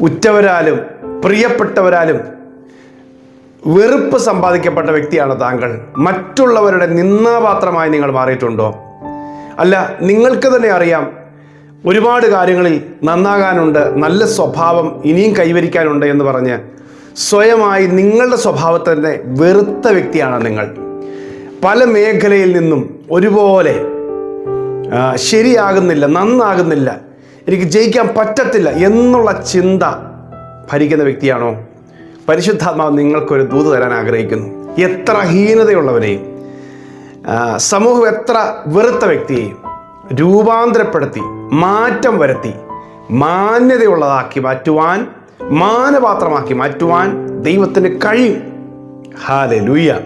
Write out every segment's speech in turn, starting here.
ഉറ്റവരാലും പ്രിയപ്പെട്ടവരാലും വെറുപ്പ് സമ്പാദിക്കപ്പെട്ട വ്യക്തിയാണ് താങ്കൾ. മറ്റുള്ളവരുടെ നിന്നാപാത്രമായി നിങ്ങൾ മാറിയിട്ടുണ്ടോ? അല്ല നിങ്ങൾക്ക് തന്നെ അറിയാം ഒരുപാട് കാര്യങ്ങളിൽ നന്നാകാനുണ്ട് നല്ല സ്വഭാവം ഇനിയും കൈവരിക്കാനുണ്ട് എന്ന് പറഞ്ഞ് സ്വയമായി നിങ്ങളുടെ സ്വഭാവത്തെ തന്നെ വെറുത്ത വ്യക്തിയാണ് നിങ്ങൾ. പല മേഖലയിൽ നിന്നും ഒരുപോലെ ശരിയാകുന്നില്ല നന്നാകുന്നില്ല. എനിക്ക് ജയിക്കാൻ പറ്റത്തില്ല എന്നുള്ള ചിന്ത ഭരിക്കുന്ന വ്യക്തിയാണോ? പരിശുദ്ധാത്മാവ് നിങ്ങൾക്കൊരു ദൂത് തരാൻ ആഗ്രഹിക്കുന്നു. എത്ര ഹീനതയുള്ളവനെയും സമൂഹം എത്ര വെറുത്ത വ്യക്തിയെയും രൂപാന്തരപ്പെടുത്തി മാറ്റം വരുത്തി മാന്യതയുള്ളതാക്കി മാറ്റുവാൻ മാനപാത്രമാക്കി മാറ്റുവാൻ ദൈവത്തിന് കഴിയും. ഹാലെ ലൂയ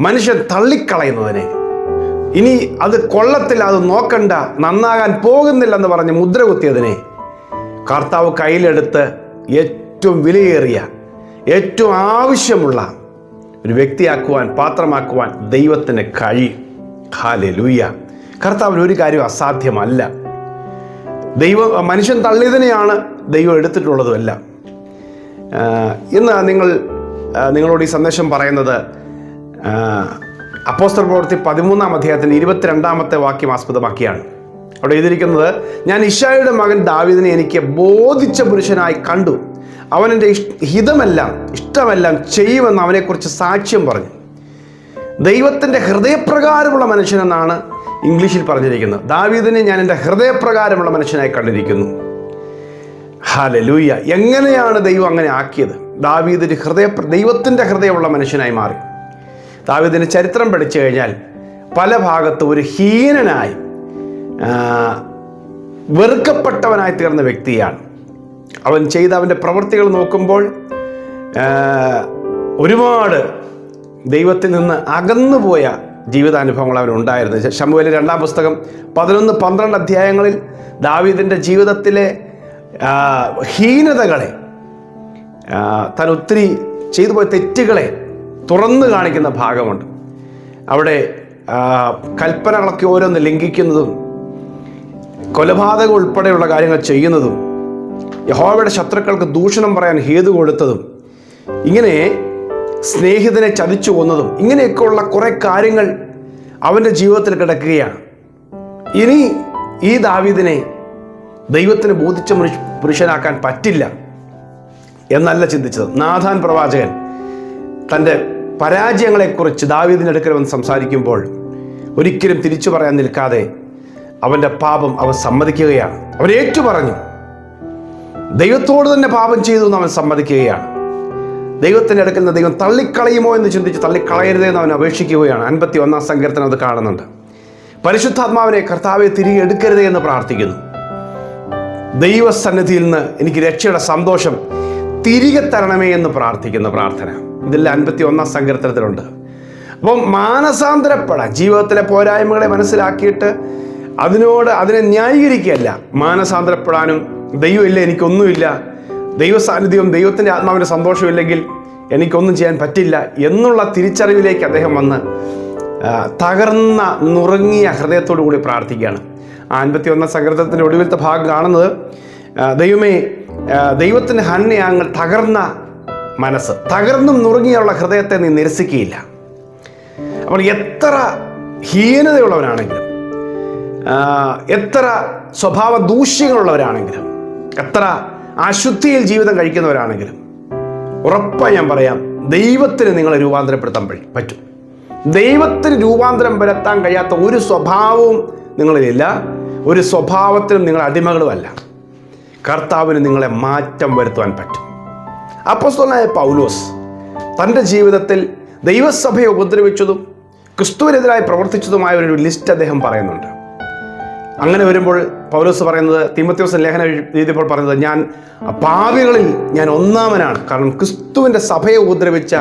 മനുഷ്യൻ തള്ളിക്കളയുന്നതിനെ ഇനി അത് കൊള്ളത്തില്ല അത് നോക്കണ്ട നന്നാകാൻ പോകുന്നില്ലെന്ന് പറഞ്ഞ് മുദ്ര കുത്തിയതിനെ കർത്താവ് കയ്യിലെടുത്ത് ഏറ്റവും വിലയേറിയ ഏറ്റവും ആവശ്യമുള്ള ഒരു വ്യക്തിയാക്കുവാൻ പാത്രമാക്കുവാൻ ദൈവത്തിന് കഴിയും ഹാലെ ലൂയ്യ കർത്താവിന് ഒരു കാര്യം അസാധ്യമല്ല. ദൈവം മനുഷ്യൻ തള്ളിയതിനെയാണ് ദൈവം എടുത്തിട്ടുള്ളതുമല്ല. ഇന്ന് നിങ്ങൾ നിങ്ങളോട് ഈ സന്ദേശം പറയുന്നത് അപ്പോസ്തല പ്രവൃത്തി പതിമൂന്നാം അധ്യായത്തിന്റെ ഇരുപത്തിരണ്ടാമത്തെ വാക്യം ആസ്പദമാക്കിയാണ്. അവിടെ എഴുതിയിരിക്കുന്നത് ഞാൻ ഇഷായുടെ മകൻ ദാവിദിനെ എനിക്ക് ബോധിച്ച പുരുഷനായി കണ്ടു. അവൻ എന്റെ ഹിതമെല്ലാം ഇഷ്ടമെല്ലാം ചെയ്യുമെന്ന് അവനെക്കുറിച്ച് സാക്ഷ്യം പറഞ്ഞു. ദൈവത്തിന്റെ ഹൃദയപ്രകാരമുള്ള മനുഷ്യനെന്നാണ് ഇംഗ്ലീഷിൽ പറഞ്ഞിരിക്കുന്നത്. ദാവീദിനെ ഞാൻ എന്റെ ഹൃദയപ്രകാരമുള്ള മനുഷ്യനായി കണ്ടിരിക്കുന്നു. ഹാലലൂയ. എങ്ങനെയാണ് ദൈവം അങ്ങനെ ആക്കിയത്? ദാവീദിന് ഹൃദയ ദൈവത്തിന്റെ ഹൃദയമുള്ള മനുഷ്യനായി മാറി. ദാവീദിന് ചരിത്രം പഠിച്ചു കഴിഞ്ഞാൽ പല ഭാഗത്ത് ഒരു ഹീനനായി വെറുക്കപ്പെട്ടവനായി തീർന്ന വ്യക്തിയാണ്. അവൻ ചെയ്ത അവന്റെ പ്രവൃത്തികൾ നോക്കുമ്പോൾ ഒരുപാട് ദൈവത്തിൽ നിന്ന് അകന്നുപോയ ജീവിതാനുഭവങ്ങൾ അവനുണ്ടായിരുന്നു ശമുവേലെ രണ്ടാം പുസ്തകം പതിനൊന്ന് പന്ത്രണ്ട് അധ്യായങ്ങളിൽ ദാവീദിന്റെ ജീവിതത്തിലെ ഹീനതകളെ താൻ ഒത്തിരി ചെയ്തു പോയ തെറ്റുകളെ തുറന്നു കാണിക്കുന്ന ഭാഗമുണ്ട്. അവിടെ കൽപ്പനകളൊക്കെ ഓരോന്ന് ലംഘിക്കുന്നതും കൊലപാതകം ഉൾപ്പെടെയുള്ള കാര്യങ്ങൾ ചെയ്യുന്നതും യഹോവയുടെ ശത്രുക്കൾക്ക് ദൂഷണം പറയാൻ ഹേതു കൊടുത്തതും ഇങ്ങനെ സ്നേഹിതനെ ചതിച്ചു കൊന്നതും ഇങ്ങനെയൊക്കെയുള്ള കുറേ കാര്യങ്ങൾ അവന്റെ ജീവിതത്തിൽ കിടക്കുകയാണ്. ഇനി ഈ ദാവീദിനെ ദൈവത്തിന് ബോധിച്ച പുരുഷനാക്കാൻ പറ്റില്ല എന്നല്ല ചിന്തിച്ചത്. നാഥാൻ പ്രവാചകൻ തന്റെ പരാജയങ്ങളെക്കുറിച്ച് ദാവീദിന്റെ അടുക്കൽ വന്ന് സംസാരിക്കുമ്പോൾ ഒരിക്കലും തിരിച്ചു പറയാൻ നിൽക്കാതെ അവന്റെ പാപം അവൻ സമ്മതിക്കുകയാണ്. അവൻ ഏറ്റു പറഞ്ഞു ദൈവത്തോട് തന്നെ പാപം ചെയ്തു എന്ന് അവൻ സമ്മതിക്കുകയാണ്. ദൈവത്തിന്റെ അടുക്കൽ നിന്ന് ദൈവം തള്ളിക്കളയുമോ എന്ന് ചിന്തിച്ച് തള്ളിക്കളയരുതേ എന്ന് അവൻ അപേക്ഷിക്കുകയാണ്. അൻപത്തി ഒന്നാം സങ്കീർത്തനം അത് കാണുന്നുണ്ട്. പരിശുദ്ധാത്മാവിനെ കർത്താവെ തിരികെ എടുക്കരുതേ എന്ന് പ്രാർത്ഥിക്കുന്നു. ദൈവസന്നിധിയിൽ നിന്ന് എനിക്ക് രക്ഷയുടെ സന്തോഷം തിരികെ തരണമേ എന്ന് പ്രാർത്ഥിക്കുന്ന പ്രാർത്ഥന. ഇതിൽ അൻപത്തി ഒന്നാം സങ്കീർത്തനത്തിലുണ്ട്. അപ്പം മാനസാന്തരപ്പെടാൻ ജീവിതത്തിലെ പോരായ്മകളെ മനസ്സിലാക്കിയിട്ട് അതിനോട് അതിനെ ന്യായീകരിക്കുകയല്ല. മാനസാന്തരപ്പെടാനും ദൈവമില്ല എനിക്കൊന്നുമില്ല. ദൈവ സാന്നിധ്യവും ദൈവത്തിന്റെ ആത്മാവിന്റെ സന്തോഷമില്ലെങ്കിൽ എനിക്കൊന്നും ചെയ്യാൻ പറ്റില്ല എന്നുള്ള തിരിച്ചറിവിലേക്ക് അദ്ദേഹം വന്ന് തകർന്ന നുറുങ്ങിയ ഹൃദയത്തോടു കൂടി പ്രാർത്ഥിക്കുകയാണ്. അൻപത്തി ഒന്നാം സങ്കീർത്തനത്തിന്റെ ഒടുവിലത്തെ ഭാഗം കാണുന്നത് ദൈവമേ ദൈവത്തിന്റെ ഹന്നയാങ്ങൾ തകർന്ന മനസ്സ്. തകർന്നും നുറുങ്ങിയുള്ള ഹൃദയത്തെ നീ നിരസിക്കുകയില്ല. അപ്പോൾ എത്ര ഹീനതയുള്ളവനാണെങ്കിലും എത്ര സ്വഭാവ ദൂഷ്യങ്ങളുള്ളവരാണെങ്കിലും എത്ര അശുദ്ധിയിൽ ജീവിതം കഴിക്കുന്നവരാണെങ്കിലും ഉറപ്പായി ഞാൻ പറയാം ദൈവത്തിന് നിങ്ങളെ രൂപാന്തരപ്പെടുത്താൻ പറ്റും. ദൈവത്തിന് രൂപാന്തരം വരുത്താൻ കഴിയാത്ത ഒരു സ്വഭാവവും നിങ്ങളിലില്ല. ഒരു സ്വഭാവത്തിനും നിങ്ങൾ അടിമകളുമല്ല. കർത്താവിന് നിങ്ങളെ മാറ്റം വരുത്തുവാൻ പറ്റും. അപ്പോസ്തലനായ പൗലോസ് തന്റെ ജീവിതത്തിൽ ദൈവസഭയെ ഉപദ്രവിച്ചതും ക്രിസ്തുവിനെതിരായി പ്രവർത്തിച്ചതുമായ ഒരു ലിസ്റ്റ് അദ്ദേഹം പറയുന്നുണ്ട്. അങ്ങനെ വരുമ്പോൾ പൗലോസ് പറയുന്നത് തിമത്യോസ് ലേഖനം എഴുതിയപ്പോൾ പറയുന്നത് ഞാൻ പാവികളിൽ ഞാൻ ഒന്നാമനാണ്. കാരണം ക്രിസ്തുവിന്റെ സഭയെ ഉപദ്രവിച്ച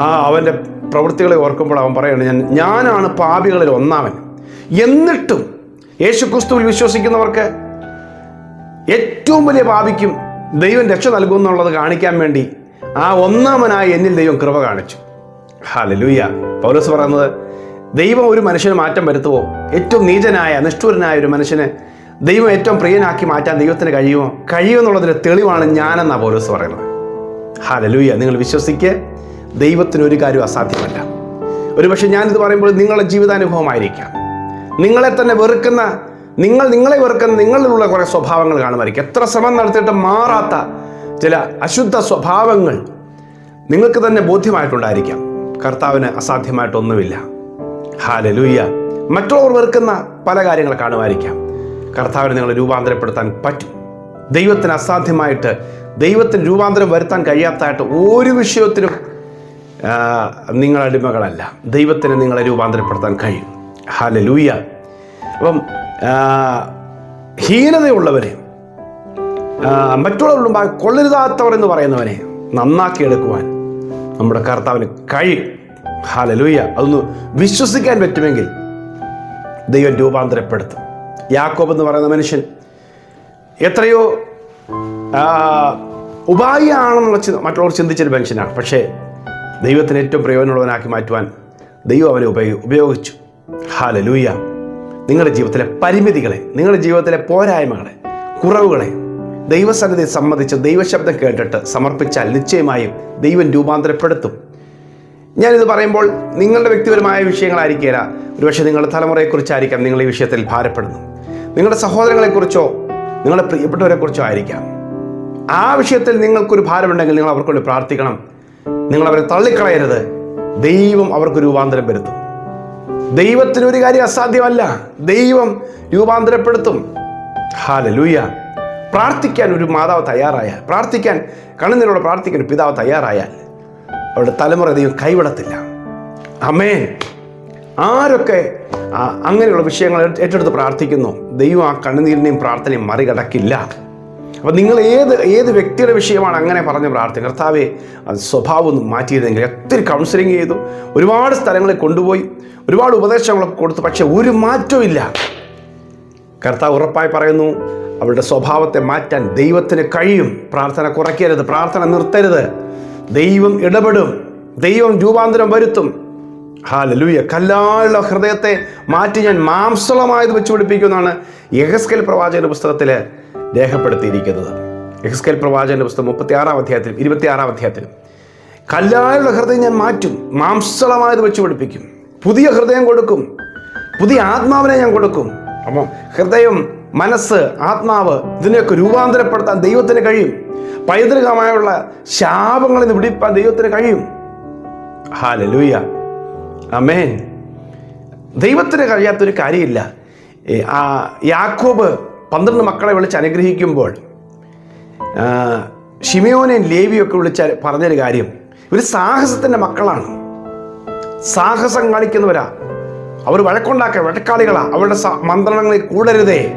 ആ അവന്റെ പ്രവൃത്തികളെ ഓർക്കുമ്പോൾ അവൻ പറയുന്നത് ഞാൻ ഞാനാണ് പാപികളിൽ ഒന്നാമൻ. എന്നിട്ടും യേശു ക്രിസ്തുവിൽ വിശ്വസിക്കുന്നവർക്ക് ഏറ്റവും വലിയ പാപിക്കും ദൈവം രക്ഷ നൽകുമെന്നുള്ളത് കാണിക്കാൻ വേണ്ടി ആ ഒന്നാമനായി എന്നിൽ ദൈവം കൃപ കാണിച്ചു. ഹാലലൂയ പൗലോസ് പറയുന്നത് ദൈവം ഒരു മനുഷ്യന് മാറ്റം വരുത്തുവോ? ഏറ്റവും നീചനായ നിഷ്ഠൂരനായ ഒരു മനുഷ്യന് ദൈവം ഏറ്റവും പ്രിയനാക്കി മാറ്റാൻ ദൈവത്തിന് കഴിയുമോ? കഴിയുമെന്നുള്ളതിന്റെ തെളിവാണ് ഞാനെന്നാണ് പൗലോസ് പറയുന്നത്. ഹാലലൂയ നിങ്ങൾ വിശ്വസിക്കുക ദൈവത്തിന് ഒരു കാര്യവും അസാധ്യമല്ല. ഒരുപക്ഷെ ഞാനിത് പറയുമ്പോൾ നിങ്ങളുടെ ജീവിതാനുഭവമായിരിക്കാം. നിങ്ങളെ തന്നെ വെറുക്കുന്ന നിങ്ങൾ നിങ്ങളെ വെറുക്കുന്ന നിങ്ങളിലുള്ള കുറേ സ്വഭാവങ്ങൾ കാണുമായിരിക്കും. എത്ര ശ്രമം നടത്തിയിട്ട് മാറാത്ത ചില അശുദ്ധ സ്വഭാവങ്ങൾ നിങ്ങൾക്ക് തന്നെ ബോധ്യമായിട്ടുണ്ടായിരിക്കാം. കർത്താവിന് അസാധ്യമായിട്ടൊന്നുമില്ല. ഹാലലൂയ മറ്റുള്ളവർ വെറുക്കുന്ന പല കാര്യങ്ങൾ കാണുമായിരിക്കാം. കർത്താവിനെ നിങ്ങളെ രൂപാന്തരപ്പെടുത്താൻ പറ്റും. ദൈവത്തിന് അസാധ്യമായിട്ട് ദൈവത്തിന് രൂപാന്തരം വരുത്താൻ കഴിയാത്തതായിട്ട് ഒരു വിഷയത്തിനും നിങ്ങൾ അടിമകളല്ല. ദൈവത്തിന് നിങ്ങളെ രൂപാന്തരപ്പെടുത്താൻ കഴിയും. ഹാലലൂയ അപ്പം ഹീനതയുള്ളവരെ മറ്റുള്ളവരുടെ മുമ്പാകെ കൊള്ളരുതാത്തവരെന്ന് പറയുന്നവനെ നന്നാക്കി എടുക്കുവാൻ നമ്മുടെ കർത്താവിന് കഴിയും. ഹാലലൂയ അതൊന്ന് വിശ്വസിക്കാൻ പറ്റുമെങ്കിൽ ദൈവം രൂപാന്തരപ്പെടുത്തും. യാക്കോബ് എന്ന് പറയുന്ന മനുഷ്യൻ എത്രയോ ഉപായിയാണെന്നുള്ള മറ്റുള്ളവർ ചിന്തിച്ചൊരു മനുഷ്യനാണ്. പക്ഷേ ദൈവത്തിന് ഏറ്റവും പ്രയോജനമുള്ളവനാക്കി മാറ്റുവാൻ ദൈവം അവനെ ഉപയോഗി ഉപയോഗിച്ചു. ഹാലലൂയ നിങ്ങളുടെ ജീവിതത്തിലെ പരിമിതികളെ നിങ്ങളുടെ ജീവിതത്തിലെ പോരായ്മകളെ കുറവുകളെ ദൈവസന്നിധി സംബന്ധിച്ച് ദൈവശബ്ദം കേട്ടിട്ട് സമർപ്പിച്ചാൽ നിശ്ചയമായും ദൈവം രൂപാന്തരപ്പെടുത്തും. ഞാനിത് പറയുമ്പോൾ നിങ്ങളുടെ വ്യക്തിപരമായ വിഷയങ്ങളായിരിക്കില്ല ഒരുപക്ഷെ നിങ്ങളുടെ തലമുറയെക്കുറിച്ചായിരിക്കാം നിങ്ങൾ ഈ വിഷയത്തിൽ ഭാരപ്പെടുന്നു. നിങ്ങളുടെ സഹോദരങ്ങളെക്കുറിച്ചോ നിങ്ങളുടെ പ്രിയപ്പെട്ടവരെക്കുറിച്ചോ ആയിരിക്കാം. ആ വിഷയത്തിൽ നിങ്ങൾക്കൊരു ഭാരമുണ്ടെങ്കിൽ നിങ്ങൾ അവർക്കൊണ്ട് പ്രാർത്ഥിക്കണം. നിങ്ങൾ അവരെ തള്ളിക്കളയരുത്. ദൈവം അവർക്ക് രൂപാന്തരം വരുത്തും. ദൈവത്തിന് ഒരു കാര്യം അസാധ്യമല്ല. ദൈവം രൂപാന്തരപ്പെടുത്തും. ഹാലലൂയ പ്രാർത്ഥിക്കാൻ ഒരു മാതാവ് തയ്യാറായാൽ പ്രാർത്ഥിക്കാൻ കണ്ണുനീരോടെ പ്രാർത്ഥിക്കാൻ ഒരു പിതാവ് തയ്യാറായാൽ അവരുടെ തലമുറ ദൈവം കൈവിടത്തില്ല. അമേൻ ആരൊക്കെ അങ്ങനെയുള്ള വിഷയങ്ങൾ ഏറ്റെടുത്ത് പ്രാർത്ഥിക്കുന്നു ദൈവം ആ കണ്ണുനീരിനെയും പ്രാർത്ഥനയും മറികടക്കില്ല. അപ്പം നിങ്ങൾ ഏത് ഏത് വ്യക്തിയുടെ വിഷയമാണ് അങ്ങനെ പറഞ്ഞ് പ്രാർത്ഥന കർത്താവെ സ്വഭാവം ഒന്ന് മാറ്റിയതെങ്കിൽ ഒത്തിരി കൗൺസിലിംഗ് ചെയ്തു ഒരുപാട് സ്ഥലങ്ങളിൽ കൊണ്ടുപോയി ഒരുപാട് ഉപദേശങ്ങളൊക്കെ കൊടുത്തു പക്ഷേ ഒരു മാറ്റവും ഇല്ല. കർത്താവ് ഉറപ്പായി പറയുന്നു അവളുടെ സ്വഭാവത്തെ മാറ്റാൻ ദൈവത്തിന് കഴിയും. പ്രാർത്ഥന കുറയ്ക്കരുത് പ്രാർത്ഥന നിർത്തരുത്. ദൈവം ഇടപെടും ദൈവം രൂപാന്തരം വരുത്തും. ഹാലലൂയ കല്ലാളുള്ള ഹൃദയത്തെ മാറ്റി ഞാൻ മാംസളമായത് വെച്ച് പിടിപ്പിക്കുന്നതാണ് യഹസ്കൽ പ്രവാചകന്റെ പുസ്തകത്തിൽ രേഖപ്പെടുത്തിയിരിക്കുന്നത്. യഹസ്കൽ പ്രവാചകന്റെ പുസ്തകം മുപ്പത്തി ആറാം അധ്യായത്തിലും ഇരുപത്തിയാറാം അധ്യായത്തിലും. കല്ലായുള്ള ഹൃദയം ഞാൻ മാറ്റും മാംസളമായത് വെച്ച് പിടിപ്പിക്കും പുതിയ ഹൃദയം കൊടുക്കും പുതിയ ആത്മാവിനെ ഞാൻ കൊടുക്കും. അപ്പം ഹൃദയം മനസ്സ് ആത്മാവ് ഇതിനെയൊക്കെ രൂപാന്തരപ്പെടുത്താൻ ദൈവത്തിന് കഴിയും. പൈതൃകമായുള്ള ശാപങ്ങളിൽ നിന്ന് വിടിപ്പാൻ ദൈവത്തിന് കഴിയും. ഹാലലൂയ. അമേൻ ദൈവത്തിന് കഴിയാത്തൊരു കാര്യമില്ല. ആ യാക്കോബ് പന്ത്രണ്ട് മക്കളെ വിളിച്ച് അനുഗ്രഹിക്കുമ്പോൾ ഷിമിയോനെയും ലേവിയൊക്കെ വിളിച്ച് പറഞ്ഞൊരു കാര്യം. ഇവർ സാഹസത്തിന്റെ മക്കളാണ്. സാഹസം കാണിക്കുന്നവരാ. അവർ വഴക്കുണ്ടാക്കുക വഴക്കാളികളാ. അവരുടെ മന്ത്രണങ്ങളിൽ കൂടരുതേ.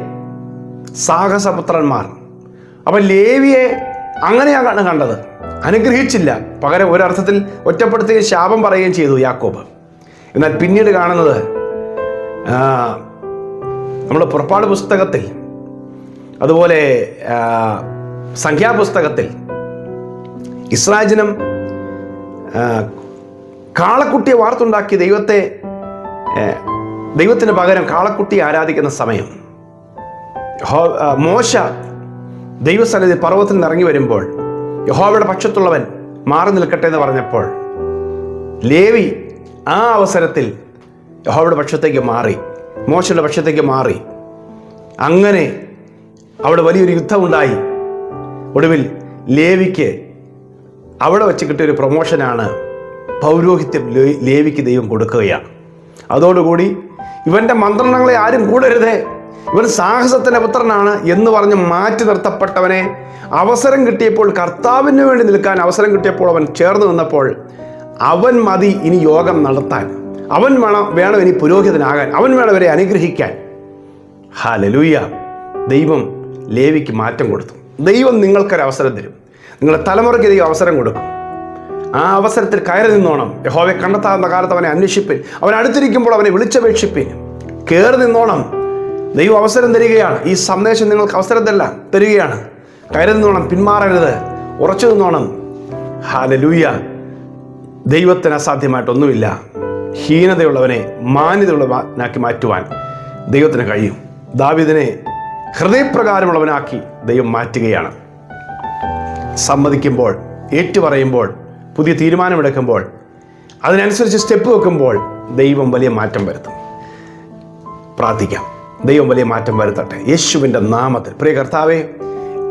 സാഹസപുത്രന്മാർ. അപ്പം ലേവിയെ അങ്ങനെയാണ് കണ്ടത്. അനുഗ്രഹിച്ചില്ല. പകരം ഒരർത്ഥത്തിൽ ഒറ്റപ്പെടുത്തുകയും ശാപം പറയുകയും ചെയ്തു യാക്കോബ്. എന്നാൽ പിന്നീട് കാണുന്നത് നമ്മുടെ പുറപ്പാട് പുസ്തകത്തിൽ അതുപോലെ സംഖ്യാപുസ്തകത്തിൽ ഇസ്രാജനം കാളക്കുട്ടിയെ വാർത്തുണ്ടാക്കി ദൈവത്തെ ദൈവത്തിന് പകരം കാളക്കുട്ടിയെ ആരാധിക്കുന്ന സമയം. മോശ ദൈവസന്നിധി പർവത്തിൽ നിന്ന് ഇറങ്ങി വരുമ്പോൾ യഹോവയുടെ പക്ഷത്തുള്ളവൻ മാറി നിൽക്കട്ടെ എന്ന് പറഞ്ഞപ്പോൾ ലേവി ആ അവസരത്തിൽ യഹോവയുടെ പക്ഷത്തേക്ക് മാറി മോശയുടെ പക്ഷത്തേക്ക് മാറി. അങ്ങനെ അവിടെ വലിയൊരു യുദ്ധമുണ്ടായി. ഒടുവിൽ ലേവിക്ക് അവിടെ വെച്ച് കിട്ടിയൊരു പ്രൊമോഷനാണ് പൗരോഹിത്യം ലേവിക്ക് ദൈവം കൊടുക്കുകയാണ്. അതോടുകൂടി ഇവന്റെ മന്ത്രണങ്ങളെ ആരും കൂടരുതേ. ഇവൻ സാഹസത്തിന്റെ പുത്രനാണ് എന്ന് പറഞ്ഞ് മാറ്റി നിർത്തപ്പെട്ടവനെ അവസരം കിട്ടിയപ്പോൾ കർത്താവിന് വേണ്ടി നിൽക്കാൻ അവസരം കിട്ടിയപ്പോൾ അവൻ ചേർന്ന് നിന്നപ്പോൾ അവൻ മതി ഇനി യോഗം നടത്താൻ. അവൻ വേണം വേണം ഇനി പുരോഹിതനാകാൻ. അവൻ വേണം ഇവരെ അനുഗ്രഹിക്കാൻ. ഹാലലൂയ ദൈവം ലേവിക്ക് മാറ്റം കൊടുത്തു. ദൈവം നിങ്ങൾക്കൊരു അവസരം തരും. നിങ്ങളുടെ തലമുറയ്ക്ക് ദൈവം അവസരം കൊടുക്കും. ആ അവസരത്തിൽ കയറി നിന്നോണം. യഹോവയെ കണ്ടെത്താവുന്ന കാലത്ത് അവനെ അന്വേഷിപ്പിൻ. അവൻ അടുത്തിരിക്കുമ്പോൾ അവനെ വിളിച്ചപേക്ഷിപ്പിൻ. കയറി നിന്നോണം. ദൈവം അവസരം തരികയാണ്. ഈ സന്ദേശം നിങ്ങൾക്ക് അവസരം തല്ല തരികയാണ്. കയറി നിന്നോണം പിന്മാറരുത്. ഉറച്ചു നിന്നോണം. ഹാലലൂയ ദൈവത്തിന് അസാധ്യമായിട്ടൊന്നുമില്ല ഹീനതയുള്ളവനെ മാന്യതയുള്ളവനാക്കി മാറ്റുവാൻ ദൈവത്തിന് കഴിയും. ദാവിദിനെ ഹൃദയപ്രകാരമുള്ളവനാക്കി ദൈവം മാറ്റുകയാണ്. സമ്മതിക്കുമ്പോൾ ഏറ്റുപറയുമ്പോൾ പുതിയ തീരുമാനമെടുക്കുമ്പോൾ അതിനനുസരിച്ച് സ്റ്റെപ്പ് വെക്കുമ്പോൾ ദൈവം വലിയ മാറ്റം വരുത്തും. പ്രാർത്ഥിക്കാം. ദൈവം വലിയ മാറ്റം വരുത്തട്ടെ. യേശുവിന്റെ നാമത്തിൽ. പ്രിയ കർത്താവേ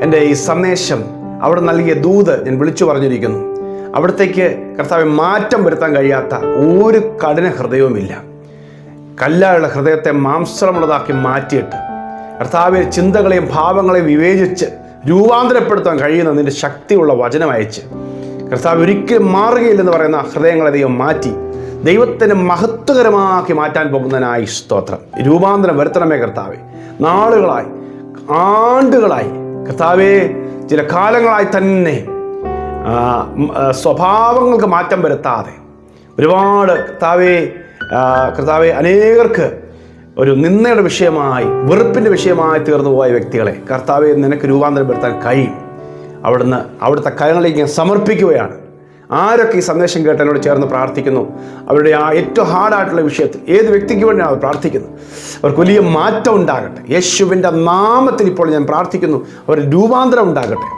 എന്റെ ഈ സന്ദേശം അവിടെ നൽകിയ ദൂത് ഞാൻ വിളിച്ചു പറഞ്ഞിരിക്കുന്നു. അവിടത്തേക്ക് കർത്താവെ മാറ്റം വരുത്താൻ കഴിയാത്ത ഒരു കഠിന ഹൃദയവുമില്ല. കല്ലായുള്ള ഹൃദയത്തെ മാംസമുള്ളതാക്കി മാറ്റിയിട്ട് കർത്താവിൽ ചിന്തകളെയും ഭാവങ്ങളെയും വിവേചിച്ച് രൂപാന്തരപ്പെടുത്താൻ കഴിയുന്ന നിന്റെ ശക്തിയുള്ള വചനം അയച്ച്. കർത്താവ് ഒരിക്കലും മാറുകയില്ലെന്ന് പറയുന്ന ഹൃദയങ്ങളെ ദൈവം മാറ്റി ദൈവത്തിന് മഹത്വകരമാക്കി മാറ്റാൻ പോകുന്നതിനായി സ്തോത്രം. രൂപാന്തരം വരുത്തണമേ കർത്താവെ. നാളുകളായി ആണ്ടുകളായി. കർത്താവെ ചില കാലങ്ങളായി തന്നെ സ്വഭാവങ്ങൾക്ക് മാറ്റം വരുത്താതെ ഒരുപാട് കർത്താവെ കർത്താവെ അനേകർക്ക് ഒരു നിന്ദയുടെ വിഷയമായി വെറുപ്പിന്റെ വിഷയമായി തീർന്നു പോയ വ്യക്തികളെ കർത്താവെ നിനക്ക് രൂപാന്തരപ്പെടുത്താൻ കഴിയും. അവിടുന്ന് അവിടുത്തെ കരങ്ങളിലേക്ക് ഞാൻ സമർപ്പിക്കുകയാണ്. ആരൊക്കെ ഈ സന്ദേശം കേട്ട് എന്നോട് ചേർന്ന് പ്രാർത്ഥിക്കുന്നു? അവരുടെ ആ ഏറ്റവും ഹാർഡായിട്ടുള്ള വിഷയത്തിൽ ഏത് വ്യക്തിക്ക് വേണ്ടിയാണ് അവർ പ്രാർത്ഥിക്കുന്നത് അവർക്ക് വലിയ മാറ്റം ഉണ്ടാകട്ടെ. യേശുവിന്റെ നാമത്തിൽ ഇപ്പോൾ ഞാൻ പ്രാർത്ഥിക്കുന്നു അവർ രൂപാന്തരം ഉണ്ടാകട്ടെ.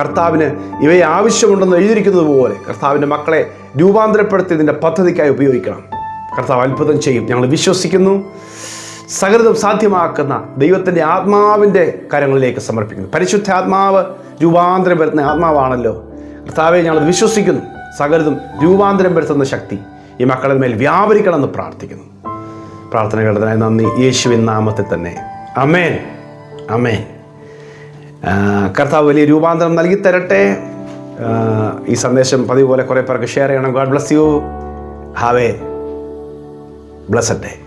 കർത്താവിന് ഇവയെ ആവശ്യമുണ്ടെന്ന് എഴുതിയിരിക്കുന്നത് പോലെ കർത്താവിന്റെ മക്കളെ രൂപാന്തരപ്പെടുത്തി ഇതിന്റെ പദ്ധതിക്കായി ഉപയോഗിക്കണം. കർത്താവ് അത്ഭുതം ചെയ്യും. ഞങ്ങൾ വിശ്വസിക്കുന്നു. സകൃതം സാധ്യമാക്കുന്ന ദൈവത്തിന്റെ ആത്മാവിന്റെ കരങ്ങളിലേക്ക് സമർപ്പിക്കുന്നു. പരിശുദ്ധ ആത്മാവ് രൂപാന്തരം വരുത്തുന്ന ആത്മാവാണല്ലോ. കർത്താവെ ഞങ്ങൾ വിശ്വസിക്കുന്നു. സകലതും രൂപാന്തരം വരുത്തുന്ന ശക്തി ഈ മക്കളുടെ മേൽ വ്യാപരിക്കണമെന്ന് പ്രാർത്ഥിക്കുന്നു. പ്രാർത്ഥന കേട്ടതിനായി നന്ദി യേശുവിൻ നാമത്തിൽ തന്നെ. അമേൻ അമേൻ കർത്താവ് വലിയ രൂപാന്തരം നൽകി തരട്ടെ. ഈ സന്ദേശം പതിവ് പോലെ കുറേ പേർക്ക് ഷെയർ ചെയ്യണം. God bless you. Have. A blessed day